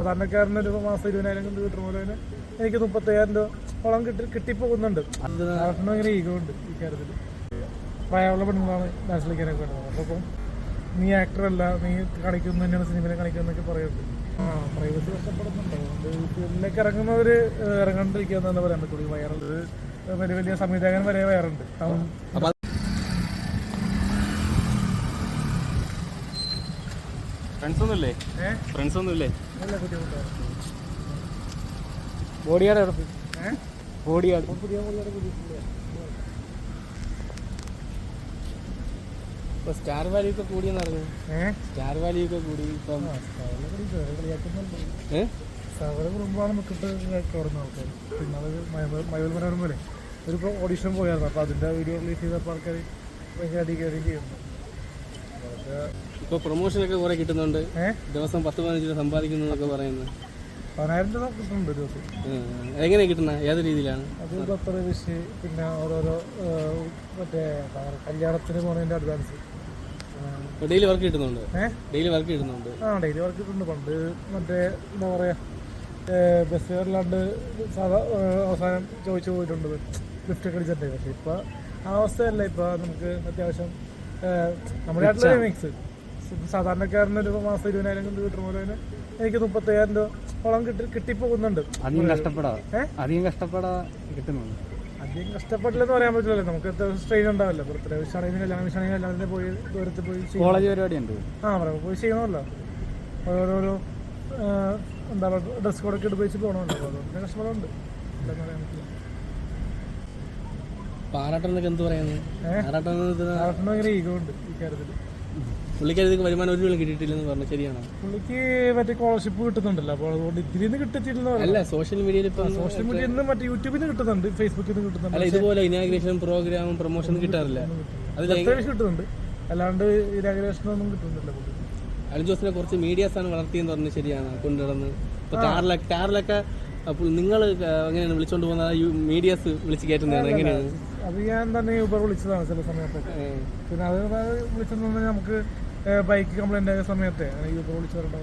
സാധാരണക്കാരന് ഒരു മാസം ഇരുപതിനായിരം കൊണ്ട് കിട്ടുന്ന പോലെ തന്നെ എനിക്ക് മുപ്പത്തയ്യായിരം രൂപ ഓളം കിട്ടി കിട്ടിപ്പോകുന്നുണ്ട്. കാരണം ഇങ്ങനെ ഈഗോ ഉണ്ട് ഈ കാര്യത്തിൽ പ്രായമുള്ള പെണ്ണുങ്ങളാണ് ഡാൻസ് കളിക്കാനൊക്കെ വേണ്ടത് അപ്പം നീ ആക്ടറല്ല നീ കളിക്കുന്നു തന്നെയാണ് സിനിമയിൽ കളിക്കുന്നൊക്കെ പറയുന്നുണ്ട്. ആ പ്രൈവസി കഷ്ടപ്പെടുന്നുണ്ട് അതുകൊണ്ട് ഫീൽഡിലേക്ക് ഇറങ്ങുന്നവർ ഇറങ്ങാണ്ടിരിക്കുക എന്നാണ് പറയാൻ പറ്റുള്ളൂ ഈ വയറുണ്ട് വലിയ വലിയ സംവിധായകൻ വരെ വയറുണ്ട് ടൗൺ ഫ്രണ്ട്സ് ഒന്നുമില്ലേ? ഫ്രണ്ട്സ് ഒന്നും ബോഡിയാട് പുതിയ പുതിയ ഇപ്പൊ സ്റ്റാർ വാല്യൂ ഒക്കെ കൂടിയെന്ന് അറിഞ്ഞു സ്റ്റാർ വാല്യൂ ഒക്കെ കൂടി ഇപ്പം. സവര കുടുംബമാണ് നമുക്കിട്ട് കയറുന്ന ആൾക്കാർ പിന്നെ അത് മൈവൽ മനോരമ പോലെ ഒരു ഓഡിഷൻ പോയായിരുന്നു. അപ്പോൾ അതിന്റെ വീഡിയോ റിലീസ് ചെയ്തപ്പോൾ ആൾക്കാർ ഭയങ്കര അടി കയറി ചെയ്യുന്നു. അതൊക്കെ ഇപ്പൊ പ്രൊമോഷൻ ഒക്കെ കുറെ കിട്ടുന്നുണ്ട്. ദിവസം പത്ത് പതിനഞ്ച് രൂപ സമ്പാദിക്കുന്നു എന്നൊക്കെ പറയുന്നു. പതിനായിരം രൂപ കിട്ടുന്നുണ്ട് ദിവസം. എങ്ങനെ കിട്ടുന്ന? ഏത് രീതിയിലാണ്? അത് പത്ര വിഷ് പിന്നെ ഓരോരോ മറ്റേ കല്യാണത്തിന് പോണതിന്റെ അഡ്വാൻസ് ഡെയിലി വർക്ക് കിട്ടുന്നുണ്ട്. ഡെയിലി വർക്ക് കിട്ടുന്നുണ്ട്. ആ ഡെയിലി വർക്ക് കിട്ടുന്നുണ്ട്. പണ്ട് മറ്റേ എന്താ പറയുക ബസ് കയറില്ലാണ്ട് സാധാ അവസാനം ചോദിച്ചു പോയിട്ടുണ്ട്. ലിഫ്റ്റ് ഒക്കെ അടിച്ചിട്ടേ. പക്ഷേ ഇപ്പോൾ ആ അവസ്ഥയല്ല. ഇപ്പോൾ നമുക്ക് അത്യാവശ്യം നമ്മുടെ നാട്ടിലെ മിക്സ് സാധാരണക്കാരന് ഒരു മാസം ഇരുപതിനായിരം കൊണ്ട് കിട്ടുന്ന പോലെ തന്നെ എനിക്ക് മുപ്പത്തയ്യായിരം രൂപ ഓളം കിട്ടി കിട്ടിപ്പോകുന്നുണ്ട്. അധികം കഷ്ടപ്പെടാതെ ഏ? അധികം കഷ്ടപ്പെടാ കിട്ടുന്നുണ്ട് അധികം കഷ്ടപ്പെട്ടില്ലെന്ന് പറയാൻ പറ്റില്ലല്ലോ. നമുക്ക് സ്ട്രെയിൻ ഉണ്ടാവില്ല. ബർത്ത്ഡേ വിഷാണെങ്കിൽ കല്യാണം വിഷാണെങ്കിൽ പോയി ദൂരത്ത് പോയി കോളേജ് പരിപാടി ഉണ്ട് ആ പറയാം. പോയി ചെയ്യണമല്ലോ ഓരോരോ എന്താ പറയുക ഡ്രസ് കോഡൊക്കെ എടുത്ത് വെച്ച് പോകണമല്ലോ അതുകൊണ്ട് കഷ്ടപ്പാടുണ്ട്. എന്താ പറയാൻ പറ്റില്ല. പാറാട്ടനൊക്കെ എന്ത് പറയുന്നു ഏ? പാറാട്ടൻ ആർട്ടിന് ഭയങ്കര ഈഗോ ഉണ്ട് ഈ കാര്യത്തിൽ വരുമാനം ഒരു കിട്ടിയിട്ടില്ലെന്ന് പറഞ്ഞു ശരിയാണോ? പുള്ളിക്ക് മറ്റേ സ്കോളർഷിപ്പ് കിട്ടുന്നുണ്ടല്ലോ അപ്പോൾ അതുകൊണ്ട് ഇതിൽ നിന്ന് കിട്ടിയിട്ടില്ലെന്ന് പറയാം അല്ല സോഷ്യൽ മീഡിയയിൽ ഇപ്പൊ സോഷ്യൽ മീഡിയയിൽ നിന്ന് മറ്റേ യൂട്യൂബിൽ നിന്ന് കിട്ടുന്നുണ്ട് ഫേസ്ബുക്കിൽ നിന്ന് കിട്ടുന്നുണ്ട്. അല്ല ഇതുപോലെ ഇനാഗ്രേഷൻ പ്രോഗ്രാമും പ്രൊമോഷൻ കിട്ടാറില്ല. കിട്ടുന്നുണ്ട്. അല്ലാണ്ട് ഇനാഗ്രേഷനൊന്നും കിട്ടുന്നില്ല പുള്ളി. അലിൻ ജോസിനെ കുറച്ച് മീഡിയാസ് ആണ് വളർത്തിയെന്ന് പറഞ്ഞ് ശരിയാണ് കൊണ്ടുനടന്ന്. ഇപ്പൊ കാറിലൊക്കെ കാറിലൊക്കെ അപ്പോൾ നിങ്ങൾ എങ്ങനെയാണ് വിളിച്ചോണ്ട് പോകുന്നത്? മീഡിയാസ് വിളിച്ച് കയറ്റുന്നതാണ് എങ്ങനെയാണ്? അത് ഞാൻ തന്നെ യൂബർ വിളിച്ചതാണ് ചില സമയത്തൊക്കെ പിന്നെ അത് വിളിച്ചെന്ന് നമുക്ക് ബൈക്ക് കംപ്ലൈന്റ് ആയ സമയത്തെ ഊബർ യൂബർ വിളിച്ചു വരേണ്ട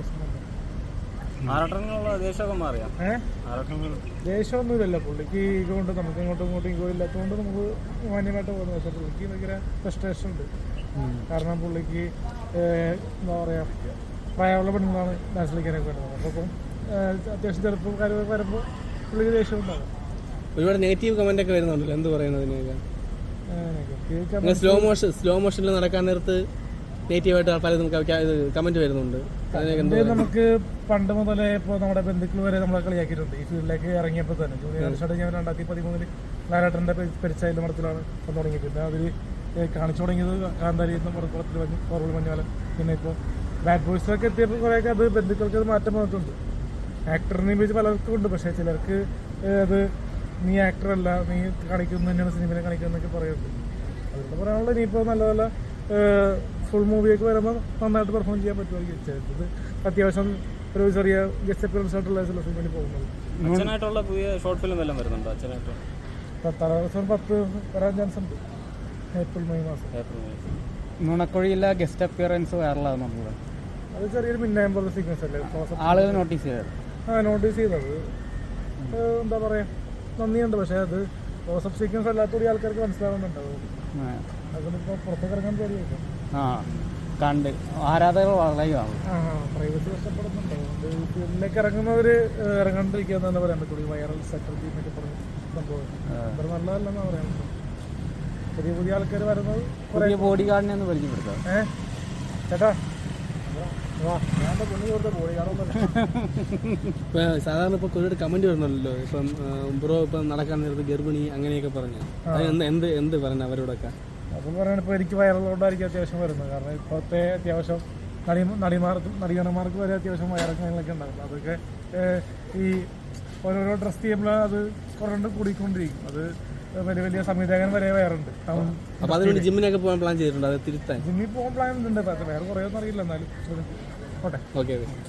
ദേഷ്യമൊന്നുമില്ലല്ലോ പുള്ളിക്ക് ഈഗോ ഉണ്ട് നമുക്ക് ഇങ്ങോട്ടും ഇങ്ങോട്ടും ഈഗോ ഇല്ലാത്തതുകൊണ്ട് നമുക്ക് മാന്യമായിട്ട് പോകുന്നു പക്ഷേ പുള്ളിക്ക് ഭയങ്കര ഫ്രസ്ട്രേഷൻ ഉണ്ട്. കാരണം പുള്ളിക്ക് എന്താ പറയുക പ്രായമുള്ള പെണ്ണുങ്ങളാണ് ഡാൻസ് കളിക്കാനൊക്കെ വരുന്നത്. ഏഹ്, അത്യാവശ്യം ചെറുപ്പക്കാർ വരുമ്പോൾ പുള്ളിക്ക് ദേഷ്യം ഉണ്ടാകും ഒരുപാട് നെഗറ്റീവ് കമന്റ് ഒക്കെ വരുന്നുണ്ടല്ലോ. എന്ത് പറയുന്നതിനൊക്കെ സ്ലോ മോഷൻ സ്ലോ മോഷനിൽ നടക്കാൻ നേരത്ത് നെഗറ്റീവായിട്ട് പലതും കമന്റ് വരുന്നുണ്ട്. നമുക്ക് പണ്ട് മുതലേ ഇപ്പോൾ നമ്മുടെ ബന്ധുക്കൾ വരെ നമ്മളെ കളിയാക്കിയിട്ടുണ്ട്. ഈ ഫീൽഡിലേക്ക് ഇറങ്ങിയപ്പോൾ തന്നെ ജൂനിയർ ഷട്ട് ഞാൻ രണ്ടായിരത്തി പതിമൂന്നിൽ ലാലേട്ടന്റെ പെരിച്ചായ മഠത്തിലാണ് വന്നു തുടങ്ങി പിന്നെ അതിൽ കാണിച്ചു തുടങ്ങിയത് കാന്താരി എന്ന പുറത്തുളത്തിൽ വന്നു കോറൽ മഞ്ഞാലം. പിന്നെ ഇപ്പോൾ ബാഡ് ബോയ്സിലൊക്കെ എത്തിയപ്പോൾ കുറേയൊക്കെ അത് ബന്ധുക്കൾക്ക് അത് മാറ്റം വന്നിട്ടുണ്ട്. ആക്ടറിനെ ഇമേജ് പലർക്കും ഉണ്ട്. പക്ഷേ ചിലർക്ക് അത് നീ ആക്ടറല്ല അല്ല നീ കളിക്കുന്നു തന്നെയാണ് സിനിമയിൽ കളിക്കുന്നൊക്കെ പറയുന്നത്. അതുകൊണ്ട് പറയാനുള്ളത് ഇനിയിപ്പോൾ നല്ല നല്ല ഫുൾ മൂവിയൊക്കെ വരുമ്പോൾ നന്നായിട്ട് പെർഫോം ചെയ്യാൻ പറ്റുമായിരിക്കും ചിലത് അത്യാവശ്യം ഒരു ചെറിയ ഗസ്റ്റ് അപ്പിയറൻസ് ആയിട്ടുള്ള ചില സിനിമയിൽ പോകുന്നത്. അച്ഛനായിട്ടുള്ള പുതിയ ഷോർട്ട് ഫിലിം എല്ലാം വരുന്നുണ്ടോ? അച്ഛനായിട്ട് പത്താം ദിവസം പത്ത് വരാൻ ചാൻസ് ഉണ്ട്. ഏപ്രിൽ മെയ് മാസം. April May. നുണക്കൊഴിയില്ല ഗസ്റ്റ് അപ്പിയറൻസ് വൈറലാകും നമ്മൾ അത് ചെറിയൊരു മിന്നായം പോലെ സീക്വൻസ് അല്ലേ? ആളുകൾ നോട്ടീസ് ചെയ്തത്. ആ നോട്ടീസ് ചെയ്തത്. എന്താ പറയുക നന്ദിയുണ്ട്. പക്ഷേ അത് ക്ലോസപ്പ് സീക്വൻസ് അല്ലാത്തൂടി ആൾക്കാർക്ക് മനസ്സിലാവുന്നുണ്ടാവും അതിനിപ്പോൾ പുറത്തേക്ക് ഇറങ്ങാൻ പേടിയായിരിക്കും ആ കണ്ട്. ആരാധകർ വളരെ ആ പ്രൈവസി കഷ്ടപ്പെടുന്നുണ്ട് അതുകൊണ്ട് ഫീൽഡിലേക്ക് ഇറങ്ങുന്നവർ ഇറങ്ങാണ്ടിരിക്കുക എന്നാണ് പറയാൻ പറ്റുള്ളൂ ഈ വൈറൽ സെക്രട്ടറി എന്നൊക്കെ പറഞ്ഞ സംഭവം. അത്ര നല്ലതല്ലെന്നാ പറയാൻ പറ്റും. പുതിയ പുതിയ ആൾക്കാർ വരുന്നത് കുറേ പുതിയ ബോഡി ഗാർഡിനെ ഒന്ന് പരിചയപ്പെടുത്താം. ഏ? ചേട്ടാ വാ ഞാൻ എന്റെ പൊണ്ണു കൊടുത്ത ബോഡി കാണുന്നില്ല ഇപ്പൊ സാധാരണ ഇപ്പൊ ഒരുപാട് കമന്റ് വരുന്നുണ്ടല്ലോ ഇപ്പം ബ്രോ ഇപ്പം നടക്കാൻ നേരത്ത് ഗർഭിണി അങ്ങനെയൊക്കെ പറഞ്ഞു. എന്ത് എന്ത് എന്ത് പറഞ്ഞു അവരോടൊക്കെ? അപ്പം പറയണ ഇപ്പോൾ എനിക്ക് വയറുള്ളതുകൊണ്ടായിരിക്കും അത്യാവശ്യം വരുന്നത്. കാരണം ഇപ്പോഴത്തെ അത്യാവശ്യം നടി നടിമാർക്ക് നടികണന്മാർക്ക് വരെ അത്യാവശ്യം വയറൊക്കെ കാര്യങ്ങളൊക്കെ ഉണ്ടാകും അതൊക്കെ ഈ ഓരോരോ ഡ്രസ് ചെയ്യുമ്പോൾ അത് കുറേ കൂടിക്കൊണ്ടിരിക്കും. അത് വലിയ വലിയ സംവിധായകൻ വരെ വേറുണ്ട് ടൗൺ അപ്പൊ അതിനുവേണ്ടി ജിമ്മിനൊക്കെ പോകാൻ പ്ലാൻ ചെയ്തിട്ടുണ്ട്? അത് തിരുത്താൻ? ജിമ്മിൽ പോകാൻ പ്ലാൻ ഉണ്ട്. വേറെ കുറേ ഒന്നും അറിയില്ല. എന്നാലും. Okay okay.